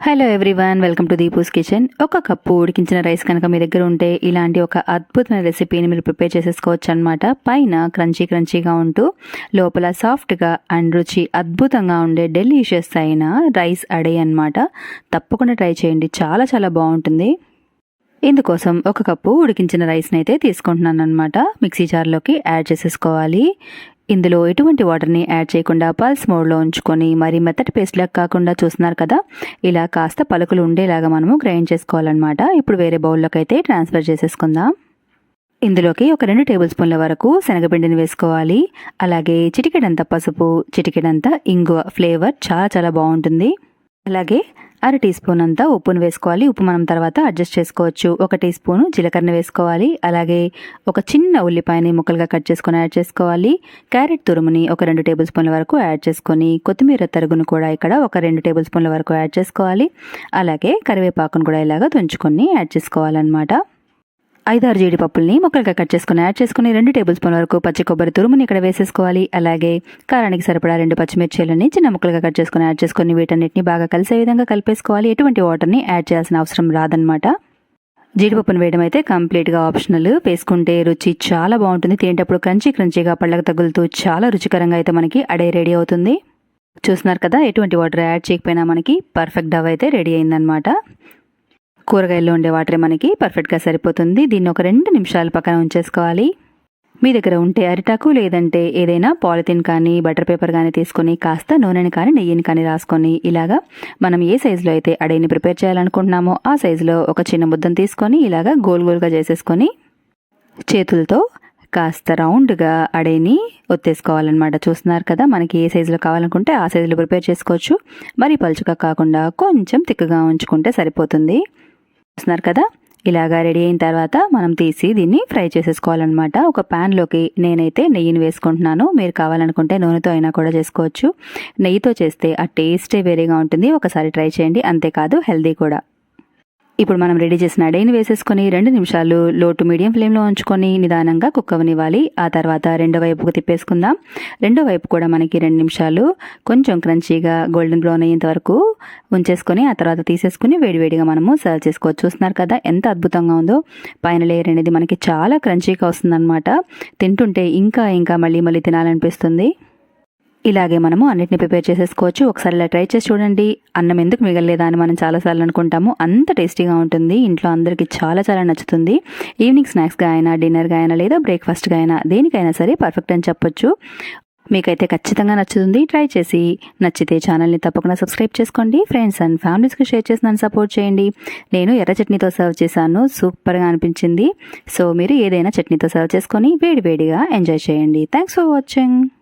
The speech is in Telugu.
Hello everyone welcome to Deepu's kitchen ఒక కప్పు ఉడికించిన రైస్ కనుక మీ దగ్గర ఉంటే ఇలాంటి ఒక అద్భుతమైన రెసిపీని మీరు ప్రిపేర్ చేసేసుకోవచ్చు అనమాట పైన క్రంచీ క్రంచీగా ఉంటూ లోపల సాఫ్ట్గా అండ్ రుచి అద్భుతంగా ఉండే డెలిషియస్ అయిన రైస్ అడే అనమాట తప్పకుండా ట్రై చేయండి. చాలా చాలా బాగుంటుంది. ఇందుకోసం ఒక కప్పు ఉడికించిన రైస్ని అయితే తీసుకుంటున్నాను అనమాట మిక్సీ జార్లోకి యాడ్ చేసేసుకోవాలి. ఇందులో ఎటువంటి వాటర్ని యాడ్ చేయకుండా పల్స్ మోడ్లో ఉంచుకొని మరి మెత్తటి పేస్ట్లాగా కాకుండా చూస్తున్నారు కదా ఇలా కాస్త పలుకులు ఉండేలాగా మనము గ్రైండ్ చేసుకోవాలన్నమాట. ఇప్పుడు వేరే బౌల్లోకి అయితే ట్రాన్స్ఫర్ చేసేసుకుందాం. ఇందులోకి ఒక రెండు టేబుల్ స్పూన్ల వరకు శనగపిండిని వేసుకోవాలి. అలాగే చిటికెడంత పసుపు చిటికెడంత ఇంగువ ఫ్లేవర్ చాలా చాలా బాగుంటుంది. అలాగే అర టీ స్పూన్ అంతా ఉప్పును వేసుకోవాలి. ఉప్పు మనం తర్వాత అడ్జస్ట్ చేసుకోవచ్చు. ఒక టీ స్పూను జీలకర్ర వేసుకోవాలి. అలాగే ఒక చిన్న ఉల్లిపాయని ముక్కలుగా కట్ చేసుకొని యాడ్ చేసుకోవాలి. క్యారెట్ తురుముని ఒక రెండు టేబుల్ స్పూన్ల వరకు యాడ్ చేసుకొని కొత్తిమీర తరుగును కూడా ఇక్కడ ఒక రెండు టేబుల్ స్పూన్ల వరకు యాడ్ చేసుకోవాలి. అలాగే కరివేపాకును కూడా ఇలాగా తుంచుకొని యాడ్ చేసుకోవాలన్నమాట. ఐదారు జీడిపప్పుల్ని ముక్కలుగా కట్ చేసుకుని యాడ్ చేసుకుని రెండు టేబుల్ స్పూన్ వరకు పచ్చి కొబ్బరి తురుముని ఇక్కడ వేసేసుకోవాలి. అలాగే కారానికి సరిపడా రెండు పచ్చిమిర్చీలని చిన్న ముక్కలుగా కట్ చేసుకుని యాడ్ చేసుకుని వీటన్నిటిని బాగా కలిసే విధంగా కలిపేసుకోవాలి. ఎటువంటి వాటర్ని యాడ్ చేయాల్సిన అవసరం రాదనమాట జీడిపప్పును వేయడం అయితే కంప్లీట్గా ఆప్షనల్. వేసుకుంటే రుచి చాలా బాగుంటుంది. తినేటప్పుడు క్రంచీ క్రంచీగా పళ్ళకు తగులుతూ చాలా రుచికరంగా అయితే మనకి అడే రెడీ అవుతుంది. చూస్తున్నారు కదా ఎటువంటి వాటర్ యాడ్ చేయకపోయినా మనకి పర్ఫెక్ట్ డవ్ అయితే రెడీ అయిందనమాట కూరగాయల్లో ఉండే వాటరే మనకి పర్ఫెక్ట్గా సరిపోతుంది. దీన్ని ఒక రెండు నిమిషాలు పక్కన ఉంచేసుకోవాలి. మీ దగ్గర ఉంటే అరిటాకు లేదంటే ఏదైనా పాలిథిన్ కానీ బటర్ పేపర్ కానీ తీసుకొని కాస్త నూనెని కానీ నెయ్యిని కానీ రాసుకొని ఇలాగా మనం ఏ సైజులో అయితే అడైని ప్రిపేర్ చేయాలనుకుంటున్నామో ఆ సైజులో ఒక చిన్న ముద్దను తీసుకొని ఇలాగా గోల్ గోల్గా చేసేసుకొని చేతులతో కాస్త రౌండ్గా అడేని ఒత్తేసుకోవాలన్నమాట. చూస్తున్నారు కదా మనకి ఏ సైజులో కావాలనుకుంటే ఆ సైజులో ప్రిపేర్ చేసుకోవచ్చు. మరి పలుచుగా కాకుండా కొంచెం తిక్కగా ఉంచుకుంటే సరిపోతుంది. చూస్తున్నారు కదా? ఇలాగా రెడీ అయిన తర్వాత మనం తీసి దీన్ని ఫ్రై చేసేసుకోవాలన్నమాట. ఒక ప్యాన్లోకి నేనైతే నెయ్యిని వేసుకుంటున్నాను. మీరు కావాలనుకుంటే నూనెతో అయినా కూడా చేసుకోవచ్చు. నెయ్యితో చేస్తే ఆ టేస్టే వేరేగా ఉంటుంది. ఒకసారి ట్రై చేయండి. అంతేకాదు హెల్దీ కూడా. ఇప్పుడు మనం రెడీ చేసిన అడైని వేసేసుకొని రెండు నిమిషాలు లో టు మీడియం ఫ్లేమ్లో ఉంచుకొని నిదానంగా కుక్కవనివ్వాలి ఆ తర్వాత రెండో వైపుకు తిప్పేసుకుందాం. రెండో వైపు కూడా మనకి రెండు నిమిషాలు కొంచెం క్రంచీగా గోల్డెన్ బ్రౌన్ అయ్యేంత వరకు ఉంచేసుకొని ఆ తర్వాత తీసేసుకుని వేడివేడిగా మనము సర్వ్ చేసుకోవచ్చు. చూస్తున్నారు కదా ఎంత అద్భుతంగా ఉందో. పైన లేయర్ అనేది మనకి చాలా క్రంచీగా వస్తుందన్నమాట. తింటుంటే ఇంకా ఇంకా మళ్ళీ మళ్ళీ తినాలనిపిస్తుంది. ఇలాగే మనము అన్నిటిని ప్రిపేర్ చేసేసుకోవచ్చు. ఒకసారి ఇలా ట్రై చేసి చూడండి. అన్నం ఎందుకు మిగలలేదా అని మనం చాలాసార్లు అనుకుంటాము. అంత టేస్టీగా ఉంటుంది. ఇంట్లో అందరికీ చాలా చాలా నచ్చుతుంది. ఈవినింగ్ స్నాక్స్గా అయినా డిన్నర్గా అయినా లేదా బ్రేక్ఫాస్ట్గా అయినా దేనికైనా సరే పర్ఫెక్ట్ అని చెప్పొచ్చు. మీకైతే ఖచ్చితంగా నచ్చుతుంది. ట్రై చేసి నచ్చితే ఛానల్ని తప్పకుండా సబ్స్క్రైబ్ చేసుకోండి. ఫ్రెండ్స్ అండ్ ఫ్యామిలీస్కి షేర్ చేసి నన్ను సపోర్ట్ చేయండి. నేను ఎర్ర చట్నీతో సర్వ్ చేశాను. సూపర్గా అనిపించింది. సో మీరు ఏదైనా చట్నీతో సర్వ్ చేసుకొని వేడి వేడిగా ఎంజాయ్ చేయండి. Thanks for watching